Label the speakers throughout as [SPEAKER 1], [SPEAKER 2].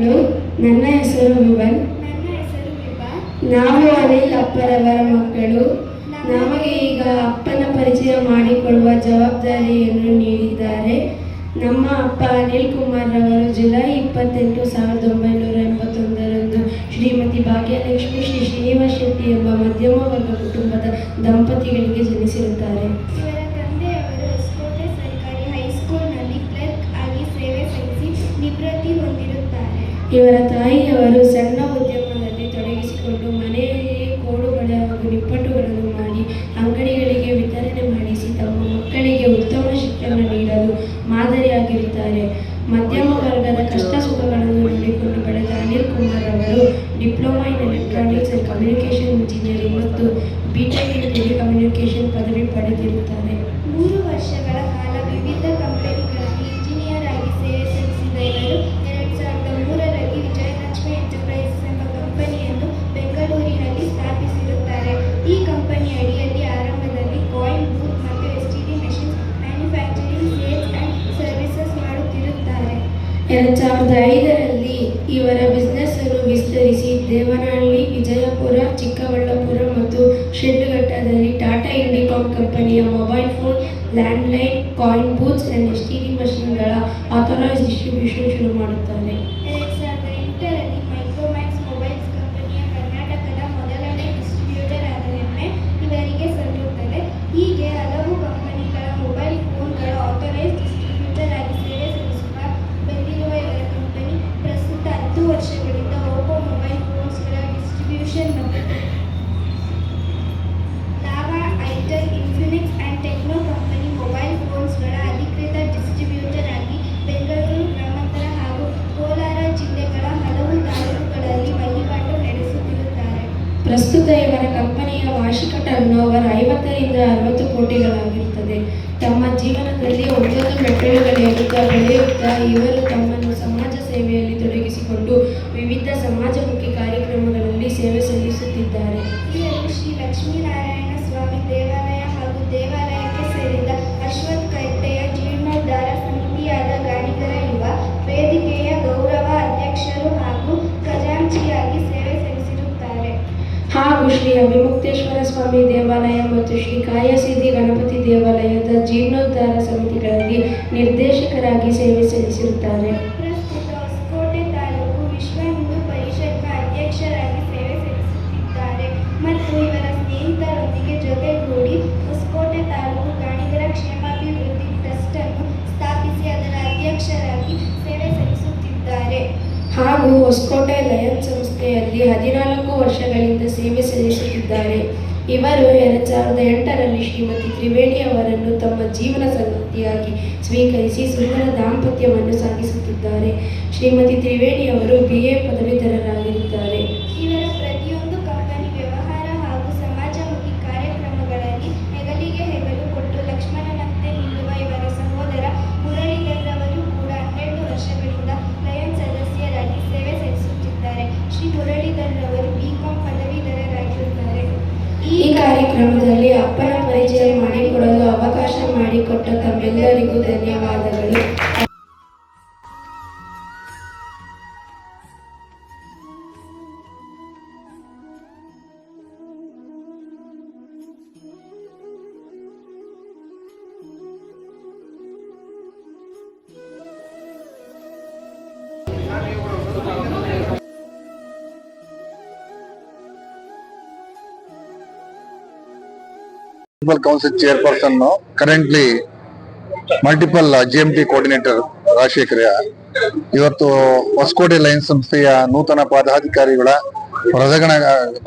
[SPEAKER 1] Hello, ನನ್ನ ಹೆಸರು ವಿವನ್.
[SPEAKER 2] ನನ್ನ ಹೆಸರು ವಿಭಾ
[SPEAKER 1] ನಾವು ಅನಿಲ್ ಅಪ್ಪರವರ ಮಕ್ಕಳು. ನಮಗೆ ಈಗ ಅಪ್ಪನ ಪರಿಚಯ ಮಾಡಿಕೊಳ್ಳುವ ಜವಾಬ್ದಾರಿಯನ್ನು ನೀಡಿದ್ದಾರೆ. ನಮ್ಮ ಅಪ್ಪ ಅನಿಲ್ ಕುಮಾರ್ ರವರು ಜುಲೈ ಇಪ್ಪತ್ತೆಂಟು ಸಾವಿರದ ಒಂಬೈನೂರ ಎಂಬತ್ತೊಂದರಂದು ಶ್ರೀಮತಿ ಭಾಗ್ಯಲಕ್ಷ್ಮಿ ಶ್ರೀ ಶ್ರೀನಿವಾಸ್ ಶೆಟ್ಟಿ ಎಂಬ ಮಧ್ಯಮ ವರ್ಗ ಕುಟುಂಬದ ದಂಪತಿಗಳಿಗೆ ಜನಿಸಿರುತ್ತಾರೆ.
[SPEAKER 2] ಇವರ
[SPEAKER 1] ತಾಯಿಯವರು ಸಣ್ಣ ಉದ್ಯಮದಲ್ಲಿ ತೊಡಗಿಸಿಕೊಂಡು ಮನೆಯಲ್ಲಿಯೇ ಕೋಡುಬಳೆ ಹಾಗೂ ನಿಪ್ಪಟ್ಟುಗಳನ್ನು ಮಾಡಿ ಅಂಗಡಿಗಳಿಗೆ ವಿತರಣೆ ಮಾಡಿಸಿ ತಮ್ಮ ಮಕ್ಕಳಿಗೆ ಉತ್ತಮ ಶಿಕ್ಷಣ ನೀಡಲು ಮಾದರಿಯಾಗಿರುತ್ತಾರೆ. ಮಧ್ಯಮ ವರ್ಗದ ಕಷ್ಟ ಸುಖಗಳನ್ನು ನೋಡಿಕೊಂಡು ಬೆಳೆದ ಅನಿಲ್ ಕುಮಾರ್ ಅವರು diploma in electronics and communication engineering ಮತ್ತು ಬಿಟೆಕ್ ಇನ್ ಟೆಲಿಕಮ್ಯುನಿಕೇಷನ್ ಪದವಿ ಪಡೆದಿರುತ್ತಾರೆ.
[SPEAKER 2] ಎರಡು ಸಾವಿರದ
[SPEAKER 1] ಐದರಲ್ಲಿ ಇವರ ಬಿಸ್ನೆಸ್ ಅನ್ನು ವಿಸ್ತರಿಸಿ ದೇವನಹಳ್ಳಿ, ವಿಜಯಪುರ, ಚಿಕ್ಕಬಳ್ಳಾಪುರ ಮತ್ತು ಶಿಡ್ಲಘಟ್ಟದಲ್ಲಿ ಟಾಟಾ ಇಂಡಿಕಾಮ್ ಕಂಪನಿಯ mobile phone, landline, coin booths and S T ಮಷಿನ್ಗಳ authorise distribution
[SPEAKER 2] ಇವರು
[SPEAKER 1] ತಮ್ಮನ್ನು ಸಮಾಜ ಸೇವೆಯಲ್ಲಿ ತೊಡಗಿಸಿಕೊಂಡು ವಿವಿಧ ಸಮಾಜಮುಖಿ ಕಾರ್ಯಕ್ರಮಗಳಲ್ಲಿ ಸೇವೆ ಸಲ್ಲಿಸುತ್ತಿದ್ದಾರೆ.
[SPEAKER 2] ಶ್ರೀ ಲಕ್ಷ್ಮೀನಾರಾಯಣ
[SPEAKER 1] ಶ್ರೀ ಅಭಿಮುಕ್ತೇಶ್ವರ ಸ್ವಾಮಿ ದೇವಾಲಯ ಮತ್ತು ಶ್ರೀ ಕಾಯಸಿದ್ಧಿ ಗಣಪತಿ ದೇವಾಲಯದ ಜೀರ್ಣೋದ್ಧಾರ ಸಮಿತಿಗಳಲ್ಲಿ ನಿರ್ದೇಶಕರಾಗಿ ಸೇವೆ ಸಲ್ಲಿಸಿರುತ್ತಾರೆ.
[SPEAKER 2] ಪ್ರಸ್ತುತ ಹೊಸಕೋಟೆ ತಾಲೂಕು ವಿಶ್ವ ಹಿಂದೂ ಪರಿಷತ್ನ ಅಧ್ಯಕ್ಷರಾಗಿ ಸೇವೆ ಸಲ್ಲಿಸುತ್ತಿದ್ದಾರೆ ಮತ್ತು ಇವರ ಸ್ನೇಹಿತರೊಂದಿಗೆ ಜೊತೆಗೂಡಿ ಹೊಸಕೋಟೆ ತಾಲೂಕು ಗಾಣಿಗರ ಕ್ಷೇಮಾಭಿವೃದ್ಧಿ ಟ್ರಸ್ಟ್ ಅನ್ನು ಸ್ಥಾಪಿಸಿ ಅದರ ಅಧ್ಯಕ್ಷರಾಗಿ ಸೇವೆ ಸಲ್ಲಿಸುತ್ತಿದ್ದಾರೆ.
[SPEAKER 1] ಹಾಗೂ ಹೊಸಕೋಟೆ ಲಯನ್ ಸಂಸ್ಥೆಯಲ್ಲಿ ಹದಿನಾಲ್ಕು ವರ್ಷಗಳಿಂದ ಸೇವೆ ಸಲ್ಲಿಸುತ್ತಿದ್ದಾರೆ. ಇವರು ಎರಡು ಸಾವಿರದ ಎಂಟರಲ್ಲಿ ಶ್ರೀಮತಿ ತ್ರಿವೇಣಿ ಅವರನ್ನು ತಮ್ಮ ಜೀವನ ಸಂಗತಿಯಾಗಿ ಸ್ವೀಕರಿಸಿ ಸುಂದರ ದಾಂಪತ್ಯವನ್ನು ಸಾಗಿಸುತ್ತಿದ್ದಾರೆ. ಶ್ರೀಮತಿ ತ್ರಿವೇಣಿ ಅವರು ಬಿ ಎ ಪದವೀಧರರಾಗಿರುತ್ತಾರೆ
[SPEAKER 2] ಪದವೀಧರರಾಗಿರುತ್ತಾರೆ
[SPEAKER 1] ಈ ಕಾರ್ಯಕ್ರಮದಲ್ಲಿ ಅಪ್ಪನ ಪರಿಚಯ ಮಾಡಿಕೊಡಲು ಅವಕಾಶ ಮಾಡಿಕೊಟ್ಟ ತಮ್ಮೆಲ್ಲರಿಗೂ ಧನ್ಯವಾದಗಳು.
[SPEAKER 3] Municipal council chairperson currently multiple G M T coordinator Rajashekara ಇವತ್ತು ಹೊಸಕೋಟೆ ಲೈನ್ ಸಂಸ್ಥೆಯ ನೂತನ ಪದಾಧಿಕಾರಿಗಳ ಪದಗ್ರಹಣ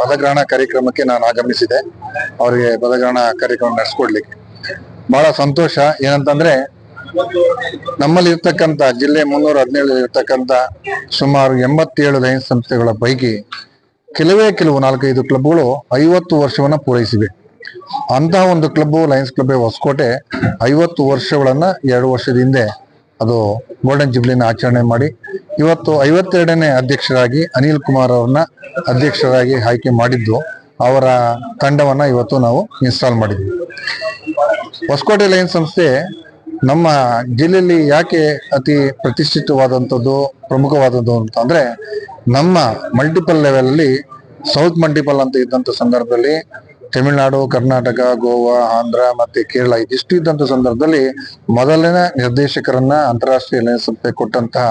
[SPEAKER 3] ಪದಗ್ರಹಣ ಕಾರ್ಯಕ್ರಮಕ್ಕೆ ನಾನು ಆಗಮಿಸಿದೆ. ಅವರಿಗೆ ಪದಗ್ರಹಣ ಕಾರ್ಯಕ್ರಮ ನಡೆಸ್ಕೊಡ್ಲಿಕ್ಕೆ. ಬಹಳ ಸಂತೋಷ. ಏನಂತಂದ್ರೆ ನಮ್ಮಲ್ಲಿ ಇರ್ತಕ್ಕಂಥ ಜಿಲ್ಲೆ ಮುನ್ನೂರ ಹದಿನೇಳು ಇರ್ತಕ್ಕಂಥ ಸುಮಾರು ಎಂಬತ್ತೇಳು ಲೈನ್ ಸಂಸ್ಥೆಗಳ ಪೈಕಿ ಕೆಲವೇ ಕೆಲವು ನಾಲ್ಕೈದು ಕ್ಲಬ್ಗಳು ಐವತ್ತು ವರ್ಷವನ್ನ ಪೂರೈಸಿವೆ. ಅಂತಹ ಒಂದು ಕ್ಲಬ್ ಲಯನ್ಸ್ ಕ್ಲಬ್ ಹೊಸಕೋಟೆ ಐವತ್ತು ವರ್ಷಗಳನ್ನ ಎರಡು ವರ್ಷದ ಹಿಂದೆ ಅದು ಗೋಲ್ಡನ್ ಜುಬ್ಲಿನ ಆಚರಣೆ ಮಾಡಿ, ಇವತ್ತು ಐವತ್ತೆರಡನೇ ಅಧ್ಯಕ್ಷರಾಗಿ ಅನಿಲ್ ಕುಮಾರ್ ಅವ್ರನ್ನ ಅಧ್ಯಕ್ಷರಾಗಿ ಆಯ್ಕೆ ಮಾಡಿದ್ದು, ಅವರ ತಂಡವನ್ನ ಇವತ್ತು ನಾವು ಇನ್ಸ್ಟಾಲ್ ಮಾಡಿದ್ವಿ. ಹೊಸಕೋಟೆ ಲಯನ್ಸ್ ಸಂಸ್ಥೆ ನಮ್ಮ ಜಿಲ್ಲೆಯಲ್ಲಿ ಯಾಕೆ ಅತಿ ಪ್ರತಿಷ್ಠಿತವಾದಂಥದ್ದು, ಪ್ರಮುಖವಾದದ್ದು ಅಂತಂದ್ರೆ ನಮ್ಮ ಮಲ್ಟಿಪಲ್ ಲೆವೆಲ್ ಅಲ್ಲಿ ಸೌತ್ ಮಲ್ಟಿಪಲ್ ಅಂತ ಇದ್ದಂಥ ಸಂದರ್ಭದಲ್ಲಿ ತಮಿಳುನಾಡು, ಕರ್ನಾಟಕ, ಗೋವಾ, ಆಂಧ್ರ ಮತ್ತೆ ಕೇರಳ ಇದಿಷ್ಟು ಇದ್ದಂಥ ಸಂದರ್ಭದಲ್ಲಿ ಮೊದಲನೇ ನಿರ್ದೇಶಕರನ್ನ ಅಂತಾರಾಷ್ಟ್ರೀಯ ಲೈನ್ ಸಂಸ್ಥೆ ಕೊಟ್ಟಂತಹ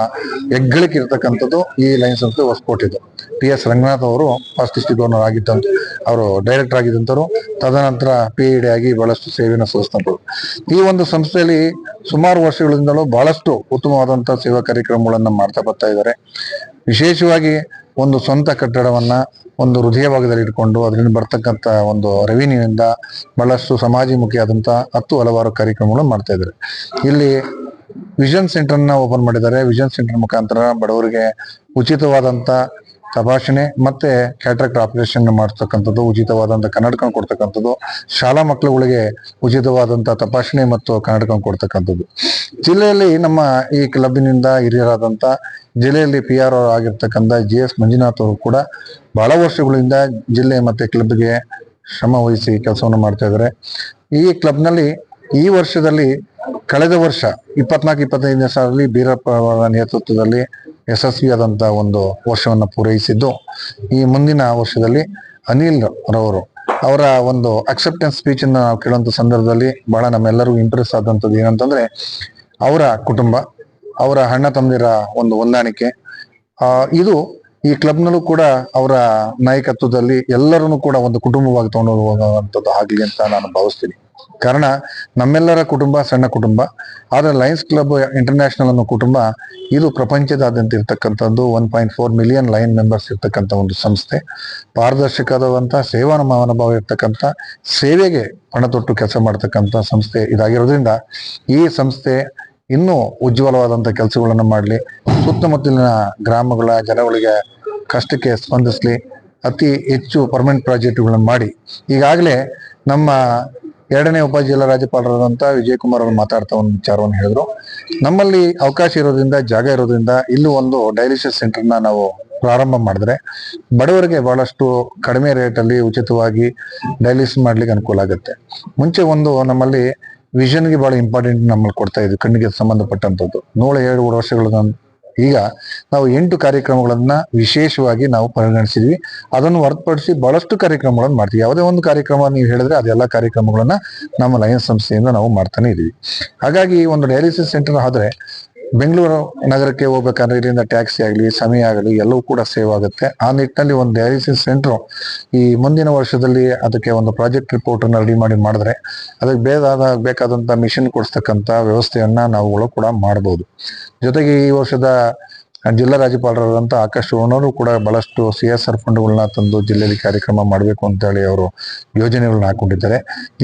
[SPEAKER 3] ಹೆಗ್ಗಳಿಕೆ ಇರತಕ್ಕಂಥದ್ದು ಈ ಲೈನ್ ಸಂಸ್ಥೆ ಹೊಸಕೋಟಿದ್ದು ಟಿ ಎಸ್ ರಂಗನಾಥ್ ಅವರು ಫಸ್ಟ್ ಡಿಸ್ಟಿಕ್ ಆಗಿದ್ದಂತ, ಅವರು ಡೈರೆಕ್ಟರ್ ಆಗಿದ್ದಂಥವ್ರು ತದನಂತರ ಪಿ ಇ ಡಿ ಆಗಿ ಬಹಳಷ್ಟು ಸೇವೆಯನ್ನು ಸಲ್ಲಿಸಿದಂಥವ್ರು ಈ ಒಂದು ಸಂಸ್ಥೆಯಲ್ಲಿ ಸುಮಾರು ವರ್ಷಗಳಿಂದಲೂ ಬಹಳಷ್ಟು ಉತ್ತಮವಾದಂತಹ ಸೇವಾ ಕಾರ್ಯಕ್ರಮಗಳನ್ನು ಮಾಡ್ತಾ ಬರ್ತಾ ಇದ್ದಾರೆ. ವಿಶೇಷವಾಗಿ ಒಂದು ಸ್ವಂತ ಕಟ್ಟಡವನ್ನ ಒಂದು ಹೃದಯ ಭಾಗದಲ್ಲಿ ಇಟ್ಕೊಂಡು ಅದರಿಂದ ಬರ್ತಕ್ಕಂಥ ಒಂದು ರೆವಿನ್ಯೂ ಬಹಳಷ್ಟು ಬಹಳಷ್ಟು ಸಮಾಜಮುಖಿಯಾದಂತ ಹತ್ತು ಹಲವಾರು ಕಾರ್ಯಕ್ರಮಗಳನ್ನು ಮಾಡ್ತಾ ಇದ್ದಾರೆ. ಇಲ್ಲಿ ವಿಷನ್ ಸೆಂಟರ್ನ ಓಪನ್ ಮಾಡಿದ್ದಾರೆ. ವಿಷನ್ ಸೆಂಟರ್ ಮುಖಾಂತರ ಬಡವರಿಗೆ ಉಚಿತವಾದಂತ ತಪಾಸಣೆ ಮತ್ತೆ ಕ್ಯಾಟ್ರಾಕ್ಟ್ ಆಪರೇಷನ್ ಮಾಡ್ತಕ್ಕಂಥದ್ದು ಉಚಿತವಾದಂಥ ಕನ್ನಡಕ ಕೊಡ್ತಕ್ಕಂಥದ್ದು, ಶಾಲಾ ಮಕ್ಕಳುಗಳಿಗೆ ಉಚಿತವಾದಂಥ ತಪಾಸಣೆ ಮತ್ತು ಕನ್ನಡಕ ಕೊಡ್ತಕ್ಕಂಥದ್ದು. ಜಿಲ್ಲೆಯಲ್ಲಿ ನಮ್ಮ ಈ ಕ್ಲಬ್ಬಿನಿಂದ ಹಿರಿಯರಾದಂತ ಜಿಲ್ಲೆಯಲ್ಲಿ ಪಿ ಆರ್ ಆಗಿರ್ತಕ್ಕಂಥ ಜಿ ಎಸ್ ಮಂಜುನಾಥ್ ಅವರು ಕೂಡ ಬಹಳ ವರ್ಷಗಳಿಂದ ಜಿಲ್ಲೆ ಮತ್ತೆ ಕ್ಲಬ್ಗೆ ಶ್ರಮ ವಹಿಸಿ ಕೆಲಸವನ್ನು ಮಾಡ್ತಾ ಇದ್ದಾರೆ. ಈ ಕ್ಲಬ್ನಲ್ಲಿ ಈ ವರ್ಷದಲ್ಲಿ ಕಳೆದ ವರ್ಷ ಇಪ್ಪತ್ನಾಲ್ಕು, ಇಪ್ಪತ್ತೈದನೇ ಸಾಲಲ್ಲಿ ಬೀರಪ್ಪ ಅವರ ನೇತೃತ್ವದಲ್ಲಿ ಯಶಸ್ವಿಯಾದಂತ ಒಂದು ವರ್ಷವನ್ನು ಪೂರೈಸಿದ್ದು ಈ ಮುಂದಿನ ವರ್ಷದಲ್ಲಿ ಅನಿಲ್ ರವರು ಅವರ ಒಂದು ಅಕ್ಸೆಪ್ಟೆನ್ಸ್ ಸ್ಪೀಚ್ ಅನ್ನ ನಾವು ಕೇಳುವಂತ ಸಂದರ್ಭದಲ್ಲಿ ಬಹಳ ನಮ್ಮೆಲ್ಲರಿಗೂ ಇಂಪ್ರೆಸ್ ಆದಂತದ್ದು ಏನಂತಂದ್ರೆ ಅವರ ಕುಟುಂಬ, ಅವರ ಅಣ್ಣ ತಮ್ಮದಿರ ಒಂದು ಹೊಂದಾಣಿಕೆ. ಇದು ಈ ಕ್ಲಬ್ನಲ್ಲೂ ಕೂಡ ಅವರ ನಾಯಕತ್ವದಲ್ಲಿ ಎಲ್ಲರನ್ನು ಕೂಡ ಒಂದು ಕುಟುಂಬವಾಗಿ ತಗೊಂಡು ಹೋಗುವಂಥದ್ದು ಆಗ್ಲಿ ಅಂತ ನಾನು ಭಾವಿಸ್ತೀನಿ. ಕಾರಣ ನಮ್ಮೆಲ್ಲರ ಕುಟುಂಬ ಸಣ್ಣ ಕುಟುಂಬ, ಆದರೆ ಲಯನ್ಸ್ ಕ್ಲಬ್ ಇಂಟರ್ನ್ಯಾಷನಲ್ ಅನ್ನೋ ಕುಟುಂಬ ಇದು ಪ್ರಪಂಚದಾದ್ಯಂತ ಇರ್ತಕ್ಕಂಥದ್ದು one point four million lions members ಇರ್ತಕ್ಕಂಥ ಒಂದು ಸಂಸ್ಥೆ. ಪಾರದರ್ಶಕವಾದಂಥ ಸೇವಾ ಮನೋಭಾವ ಇರ್ತಕ್ಕಂಥ, ಸೇವೆಗೆ ಪಣ ತೊಟ್ಟು ಕೆಲಸ ಮಾಡ್ತಕ್ಕಂಥ ಸಂಸ್ಥೆ ಇದಾಗಿರೋದ್ರಿಂದ ಈ ಸಂಸ್ಥೆ ಇನ್ನೂ ಉಜ್ವಲವಾದಂಥ ಕೆಲಸಗಳನ್ನು ಮಾಡಲಿ. ಸುತ್ತಮುತ್ತಲಿನ ಗ್ರಾಮಗಳ ಜನಗಳಿಗೆ ಕಷ್ಟಕ್ಕೆ ಸ್ಪಂದಿಸಲಿ, ಅತಿ ಹೆಚ್ಚು ಪರ್ಮನೆಂಟ್ ಪ್ರಾಜೆಕ್ಟ್ಗಳನ್ನು ಮಾಡಿ. ಈಗಾಗಲೇ ನಮ್ಮ ಎರಡನೇ ಉಪ ಜಿಲ್ಲಾ ರಾಜ್ಯಪಾಲರಾದಂಥ ವಿಜಯ್ ಕುಮಾರ್ ಅವರು ಮಾತಾಡ್ತಾ ಒಂದು ವಿಚಾರವನ್ನು ಹೇಳಿದ್ರು. ನಮ್ಮಲ್ಲಿ ಅವಕಾಶ ಇರೋದ್ರಿಂದ, ಜಾಗ ಇರೋದ್ರಿಂದ ಇಲ್ಲೂ ಒಂದು ಡಯಾಲಿಸಿಸ್ ಸೆಂಟರ್ನ ನಾವು ಪ್ರಾರಂಭ ಮಾಡಿದ್ರೆ ಬಡವರಿಗೆ ಬಹಳಷ್ಟು ಕಡಿಮೆ ರೇಟಲ್ಲಿ ಉಚಿತವಾಗಿ ಡಯಾಲಿಸಿಸ್ ಮಾಡ್ಲಿಕ್ಕೆ ಅನುಕೂಲ ಆಗುತ್ತೆ. ಮುಂಚೆ ಒಂದು ನಮ್ಮಲ್ಲಿ ವಿಷನ್ಗೆ ಬಹಳ ಇಂಪಾರ್ಟೆಂಟ್ ನಮ್ಮಲ್ಲಿ ಕೊಡ್ತಾ ಇದ್ವಿ, ಕಣ್ಣಿಗೆ ಸಂಬಂಧಪಟ್ಟಂತದ್ದು. ನೂರ ಎರಡು ವರ್ಷಗಳ ಈಗ ನಾವು ಎಂಟು ಕಾರ್ಯಕ್ರಮಗಳನ್ನ ವಿಶೇಷವಾಗಿ ನಾವು ಪರಿಗಣಿಸಿದ್ವಿ. ಅದನ್ನು ಹೊರತುಪಡಿಸಿ ಬಹಳಷ್ಟು ಕಾರ್ಯಕ್ರಮಗಳನ್ನು ಮಾಡ್ತೀವಿ. ಯಾವುದೇ ಒಂದು ಕಾರ್ಯಕ್ರಮ ನೀವು ಹೇಳಿದ್ರೆ ಅದೆಲ್ಲ ಕಾರ್ಯಕ್ರಮಗಳನ್ನ ನಮ್ಮ ಲಯನ್ಸ್ ಸಂಸ್ಥೆಯಿಂದ ನಾವು ಮಾಡ್ತಾನೆ ಇದೀವಿ. ಹಾಗಾಗಿ ಒಂದು ಡಯಾಲಿಸಿಸ್ ಸೆಂಟರ್ ಆದ್ರೆ ಬೆಂಗಳೂರು ನಗರಕ್ಕೆ ಹೋಗ್ಬೇಕಾದ್ರೆ ಇಲ್ಲಿಂದ ಟ್ಯಾಕ್ಸಿ ಆಗಲಿ, ಸಮಯ ಆಗಲಿ ಎಲ್ಲವೂ ಕೂಡ ಸೇವ್ ಆಗುತ್ತೆ. ಆ ನಿಟ್ಟಿನಲ್ಲಿ ಒಂದು ಡಯಾಲಿಸಿಸ್ ಸೆಂಟರ್ ಈ ಮುಂದಿನ ವರ್ಷದಲ್ಲಿ ಅದಕ್ಕೆ ಒಂದು ಪ್ರಾಜೆಕ್ಟ್ ರಿಪೋರ್ಟ್ ಅನ್ನ ರೆಡಿ ಮಾಡಿ ಮಾಡಿದ್ರೆ ಅದಕ್ಕೆ ಬೇಕಾದ, ಬೇಕಾದಂತ ಮಿಷನ್ ಕೊಡಿಸ್ತಕ್ಕಂಥ ವ್ಯವಸ್ಥೆಯನ್ನ ನಾವುಗಳು ಕೂಡ ಮಾಡಬಹುದು ಜೊತೆಗೆ ಈ ವರ್ಷದ ಜಿಲ್ಲಾ ರಾಜ್ಯಪಾಲರಾದಂಥ ಆಕಾಶ್ ಅವರು ಕೂಡ ಬಹಳಷ್ಟು ಸಿ ಎಸ್ ಆರ್ ಫಂಡ್ಗಳನ್ನ ತಂದು ಜಿಲ್ಲೆಯಲ್ಲಿ ಕಾರ್ಯಕ್ರಮ ಮಾಡಬೇಕು ಅಂತ ಹೇಳಿ ಅವರು ಯೋಜನೆಗಳನ್ನ ಹಾಕೊಂಡಿದ್ದಾರೆ.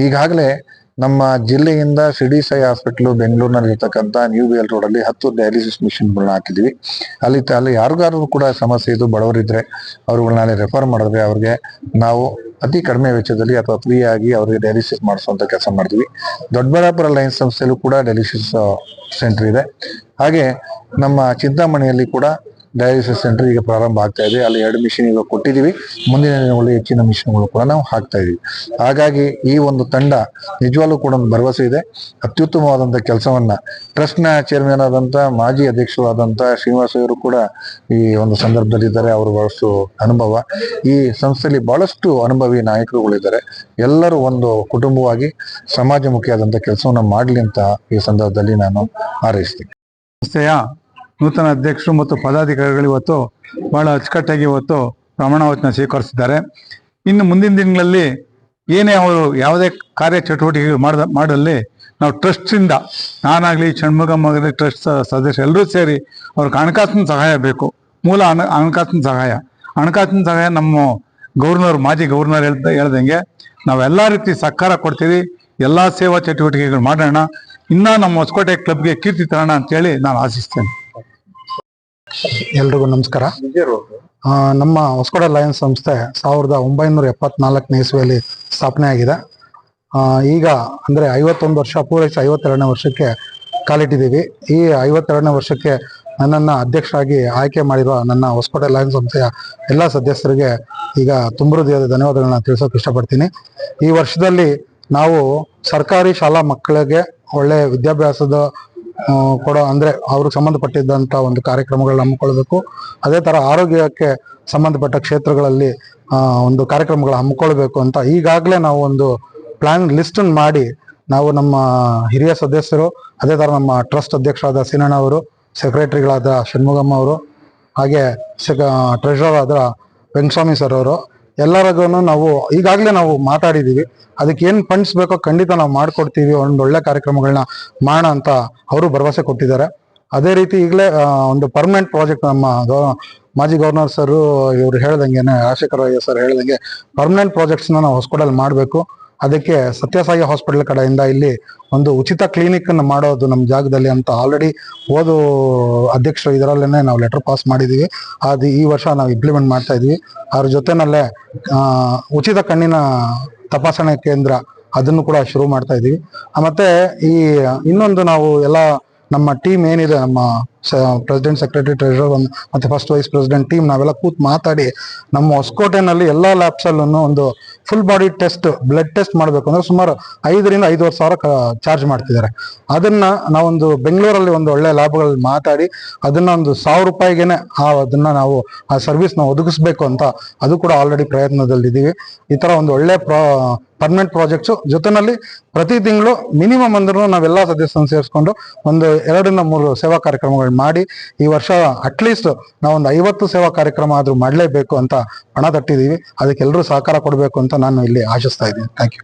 [SPEAKER 3] ಈಗಾಗಲೇ ನಮ್ಮ ಜಿಲ್ಲೆಯಿಂದ ಸಿಡಿ ಸೈ ಹಾಸ್ಪಿಟ್ಲು ಬೆಂಗಳೂರಿನಲ್ಲಿ ಇರ್ತಕ್ಕಂಥ ನ್ಯೂ ಬಿಎಲ್ ರೋಡ್ ಅಲ್ಲಿ ಹತ್ತು ಡಯಾಲಿಸಿಸ್ ಮಿಷಿನ್ಗಳನ್ನ ಹಾಕಿದ್ದೀವಿ. ಅಲ್ಲಿ ಅಲ್ಲಿ ಯಾರಿಗಾರು ಕೂಡ ಸಮಸ್ಯೆ ಇದು ಬಡವರಿದ್ರೆ ಅವ್ರುಗಳನ್ನ ಅಲ್ಲಿ ರೆಫರ್ ಮಾಡಿದ್ರೆ ಅವ್ರಿಗೆ ನಾವು ಅತಿ ಕಡಿಮೆ ವೆಚ್ಚದಲ್ಲಿ ಅಥವಾ ಫ್ರೀ ಆಗಿ ಅವರಿಗೆ ಡಯಾಲಿಸಿಸ್ ಮಾಡಿಸುವಂತ ಕೆಲಸ ಮಾಡ್ತೀವಿ. ದೊಡ್ಡಬಳ್ಳಾಪುರ ಲೈನ್ ಸಂಸ್ಥೆಯಲ್ಲೂ ಕೂಡ ಡಯಾಲಿಸಿಸ್ ಸೆಂಟರ್ ಇದೆ. ಹಾಗೆ ನಮ್ಮ ಚಿಂತಾಮಣಿಯಲ್ಲಿ ಕೂಡ ಡಯಾಲಿಸಿಸ್ ಸೆಂಟರ್ ಈಗ ಪ್ರಾರಂಭ ಆಗ್ತಾ ಇದೆ. ಅಲ್ಲಿ ಎರಡು ಮಿಷಿನ್ ಈಗ ಕೊಟ್ಟಿದ್ದೀವಿ ಮುಂದಿನ ದಿನಗಳಲ್ಲಿ ಹೆಚ್ಚಿನ ಮಿಷನ್ಗಳು ಕೂಡ ನಾವು ಹಾಕ್ತಾ ಇದೀವಿ. ಹಾಗಾಗಿ ಈ ಒಂದು ತಂಡ ನಿಜವಾಗ್ಲೂ ಕೂಡ ಒಂದು ಭರವಸೆ ಇದೆ. ಅತ್ಯುತ್ತಮವಾದಂಥ ಕೆಲಸವನ್ನ ಟ್ರಸ್ಟ್ನ ಚೇರ್ಮನ್ ಆದಂತ, ಮಾಜಿ ಅಧ್ಯಕ್ಷರಾದಂತ ಶ್ರೀನಿವಾಸ ಅವರು ಕೂಡ ಈ ಒಂದು ಸಂದರ್ಭದಲ್ಲಿ ಇದ್ದಾರೆ ಅವರು ಬಹಳಷ್ಟು ಅನುಭವ. ಈ ಸಂಸ್ಥೆಯಲ್ಲಿ ಬಹಳಷ್ಟು ಅನುಭವಿ ನಾಯಕರುಗಳಿದ್ದಾರೆ. ಎಲ್ಲರೂ ಒಂದು ಕುಟುಂಬವಾಗಿ ಸಮಾಜಮುಖಿಯಾದಂಥ ಕೆಲಸವನ್ನ ಮಾಡಲಿ ಅಂತ ಈ ಸಂದರ್ಭದಲ್ಲಿ ನಾನು ಹಾರೈಸ್ತೀನಿ.
[SPEAKER 4] ಸಂಸ್ಥೆಯ ನೂತನ ಅಧ್ಯಕ್ಷರು ಮತ್ತು ಪದಾಧಿಕಾರಿಗಳು ಇವತ್ತು ಬಹಳ ಅಚ್ಚುಕಟ್ಟಾಗಿ ಇವತ್ತು ಪ್ರಮಾಣ ವಚನ ಸ್ವೀಕರಿಸಿದ್ದಾರೆ. ಇನ್ನು ಮುಂದಿನ ದಿನಗಳಲ್ಲಿ ಏನೇ ಅವರು ಯಾವುದೇ ಕಾರ್ಯ ಚಟುವಟಿಕೆಗಳು ಮಾಡ ಮಾಡಲ್ಲಿ ನಾವು ಟ್ರಸ್ಟಿಂದ ನಾನಾಗಲಿ ಷಣ್ಮುಗಮ್ಮಾಗಲಿ ಟ್ರಸ್ಟ್ ಸದಸ್ಯ ಎಲ್ಲರೂ ಸೇರಿ ಅವ್ರಿಗೆ ಹಣಕಾಸಿನ ಸಹಾಯ ಬೇಕು. ಮೂಲ ಹಣ, ಹಣಕಾಸಿನ ಸಹಾಯ. ಹಣಕಾಸಿನ ಸಹಾಯ ನಮ್ಮ ಗವರ್ನರ್ ಮಾಜಿ ಗವರ್ನರ್ ಹೇಳ್ದ, ಹೇಳ್ದಂಗೆ ನಾವೆಲ್ಲ ರೀತಿ ಸರ್ಕಾರ ಕೊಡ್ತೀವಿ, ಎಲ್ಲಾ ಸೇವಾ ಚಟುವಟಿಕೆಗಳು ಮಾಡೋಣ, ಇನ್ನ ನಮ್ಮ ಹೊಸಕೋಟೆ ಕ್ಲಬ್ಗೆ ಕೀರ್ತಿ ತರೋಣ ಅಂತೇಳಿ ನಾನು ಆಶಿಸ್ತೇನೆ.
[SPEAKER 5] ಎಲ್ರಿಗೂ ನಮಸ್ಕಾರ. ನಮ್ಮ ಹೊಸಕೋಟೆ ಲಯನ್ಸ್ ಸಂಸ್ಥೆ ಸಾವಿರದ ಒಂಬೈನೂರ ಎಪ್ಪತ್ನಾಲ್ಕನೇ ಇಸ್ವಿಯಲ್ಲಿ ಸ್ಥಾಪನೆ ಆಗಿದೆ. ಈಗ ಅಂದರೆ ಐವತ್ತೊಂದು ವರ್ಷ, ಪೂರೈಸಿ ಐವತ್ತೆರಡನೇ ವರ್ಷಕ್ಕೆ ಕಾಲಿಟ್ಟಿದ್ದೀವಿ. ಈ ಐವತ್ತೆರಡನೇ ವರ್ಷಕ್ಕೆ ನನ್ನನ್ನು ಅಧ್ಯಕ್ಷರಾಗಿ ಆಯ್ಕೆ ಮಾಡಿರುವ ನನ್ನ ಹೊಸಕೋಟೆ ಲಯನ್ಸ್ ಸಂಸ್ಥೆಯ ಎಲ್ಲ ಸದಸ್ಯರಿಗೆ ಈಗ ತುಂಬ ಹೃದಯದ ಧನ್ಯವಾದಗಳನ್ನ ತಿಳಿಸೋಕೆ ಇಷ್ಟಪಡ್ತೀನಿ. ಈ ವರ್ಷದಲ್ಲಿ ನಾವು ಸರ್ಕಾರಿ ಶಾಲಾ ಮಕ್ಕಳಿಗೆ ಒಳ್ಳೆ ವಿದ್ಯಾಭ್ಯಾಸದ ಕೊಡೋ ಅಂದ್ರೆ ಅವ್ರಿಗೆ ಸಂಬಂಧಪಟ್ಟಿದ್ದಂಥ ಒಂದು ಕಾರ್ಯಕ್ರಮಗಳನ್ನ ಹಮ್ಮಿಕೊಳ್ಬೇಕು ಅದೇ ತರ ಆರೋಗ್ಯಕ್ಕೆ ಸಂಬಂಧಪಟ್ಟ ಕ್ಷೇತ್ರಗಳಲ್ಲಿ ಒಂದು ಕಾರ್ಯಕ್ರಮಗಳ ಹಮ್ಮಿಕೊಳ್ಬೇಕು ಅಂತ ಈಗಾಗಲೇ ನಾವು ಒಂದು ಪ್ಲಾನ್ ಲಿಸ್ಟ್ ಮಾಡಿ, ನಾವು ನಮ್ಮ ಹಿರಿಯ ಸದಸ್ಯರು, ಅದೇ ತರ ನಮ್ಮ ಟ್ರಸ್ಟ್ ಅಧ್ಯಕ್ಷರಾದ ಸೀನಣ್ಣ ಅವರು ಸೆಕ್ರೆಟರಿಗಳಾದ ಷಣ್ಮುಗಮ್ಮ ಅವರು, ಹಾಗೆ ಟ್ರೆಷರರ್ ಆದ ವೆಂಕಸ್ವಾಮಿ ಸರ್ ಅವರು ಎಲ್ಲರಿಗೂ ನಾವು ಈಗಾಗಲೇ ನಾವು ಮಾತಾಡಿದೀವಿ. ಅದಕ್ಕೆ ಏನು ಫಂಡ್ಸ್ ಬೇಕೋ ಖಂಡಿತ ನಾವು ಮಾಡ್ಕೊಡ್ತೀವಿ, ಒಂದು ಒಳ್ಳೆ ಕಾರ್ಯಕ್ರಮಗಳನ್ನ ಮಾಡೋಣ ಅಂತ ಅವರು ಭರವಸೆ ಕೊಟ್ಟಿದ್ದಾರೆ. ಅದೇ ರೀತಿ ಈಗಲೇ ಒಂದು ಪರ್ಮನೆಂಟ್ ಪ್ರಾಜೆಕ್ಟ್ ನಮ್ಮ ಮಾಜಿ ಗವರ್ನರ್ ಸರ್ ಇವರು ಹೇಳ್ದಂಗೆ ರಾಜಶೇಖರ ಅಯ್ಯ ಸರ್ ಹೇಳ್ದಂಗೆ ಪರ್ಮನೆಂಟ್ ಪ್ರಾಜೆಕ್ಟ್ಸ್ ನಾವು ಹೊಸಕೋಟಲ್ಲಿ ಮಾಡಬೇಕು. ಅದಕ್ಕೆ ಸತ್ಯಸಾಯಿ ಹಾಸ್ಪಿಟಲ್ ಕಡೆಯಿಂದ ಇಲ್ಲಿ ಒಂದು ಉಚಿತ ಕ್ಲಿನಿಕ್ ಮಾಡೋದು ನಮ್ಮ ಜಾಗದಲ್ಲಿ ಅಂತ ಆಲ್ರೆಡಿ ಓದು ಅಧ್ಯಕ್ಷರು ಇದರಲ್ಲೇ ನಾವು ಲೆಟರ್ ಪಾಸ್ ಮಾಡಿದ್ದೀವಿ ಅದು ಈ ವರ್ಷ ನಾವು ಇಂಪ್ಲಿಮೆಂಟ್ ಮಾಡ್ತಾ ಇದೀವಿ. ಅದ್ರ ಜೊತೆನಲ್ಲೇ ಉಚಿತ ಕಣ್ಣಿನ ತಪಾಸಣೆ ಕೇಂದ್ರ ಅದನ್ನು ಕೂಡ ಶುರು ಮಾಡ್ತಾ ಇದೀವಿ. ಮತ್ತೆ ಈ ಇನ್ನೊಂದು ನಾವು ಎಲ್ಲ ನಮ್ಮ ಟೀಮ್ ಏನಿದೆ, ನಮ್ಮ ಪ್ರೆಸಿಡೆಂಟ್ ಸೆಕ್ರೆಟರಿ ಟ್ರೆಜರರ್ ಮತ್ತೆ ಫಸ್ಟ್ ವೈಸ್ ಪ್ರೆಸಿಡೆಂಟ್ ಟೀಮ್ ನಾವೆಲ್ಲ ಕೂತ್ ಮಾತಾಡಿ ನಮ್ಮ ಹೊಸಕೋಟೆನಲ್ಲಿ ಎಲ್ಲ ಲ್ಯಾಬ್ಸ್ ಅಲ್ಲೂ ಒಂದು full body test blood test ಮಾಡಬೇಕು ಅಂದ್ರೆ ಸುಮಾರು ಐದರಿಂದ ಐದುವರೆ ಸಾವಿರ ಚಾರ್ಜ್ ಮಾಡ್ತಿದ್ದಾರೆ. ಅದನ್ನ ನಾವೊಂದು ಬೆಂಗಳೂರಲ್ಲಿ ಒಂದು ಒಳ್ಳೆ ಲ್ಯಾಬ್ಗಳಲ್ಲಿ ಮಾತಾಡಿ ಅದನ್ನ ಒಂದು ಸಾವಿರ ರೂಪಾಯಿಗೆನೆ ಆ ಅದನ್ನ ನಾವು ಆ ಸರ್ವಿಸ್ನ ಒದಗಿಸ್ಬೇಕು ಅಂತ ಅದು ಕೂಡ ಆಲ್ರೆಡಿ ಪ್ರಯತ್ನದಲ್ಲಿದ್ದೀವಿ. ಈ ತರ ಒಂದು ಒಳ್ಳೆ ಪರ್ಮನೆಂಟ್ ಪ್ರಾಜೆಕ್ಟ್ಸ್ ಜೊತೆನಲ್ಲಿ ಪ್ರತಿ ತಿಂಗಳು ಮಿನಿಮಮ್ ಅಂದ್ರೂ ನಾವೆಲ್ಲ ಸದಸ್ಯರನ್ನು ಸೇರಿಸ್ಕೊಂಡು ಒಂದು ಎರಡರಿಂದ ಮೂರು ಸೇವಾ ಕಾರ್ಯಕ್ರಮಗಳು ಮಾಡಿ ಈ ವರ್ಷ ಅಟ್ಲೀಸ್ಟ್ ನಾವೊಂದು ಐವತ್ತು ಸೇವಾ ಕಾರ್ಯಕ್ರಮ ಆದರೂ ಮಾಡಲೇಬೇಕು ಅಂತ ಹಣ ತಟ್ಟಿದೀವಿ ಅದಕ್ಕೆ ಎಲ್ಲರೂ ಸಹಕಾರ ಕೊಡಬೇಕು ಅಂತ ನಾನು ಇಲ್ಲಿ ಆಶಿಸ್ತಾ ಇದ್ದೀನಿ. Thank you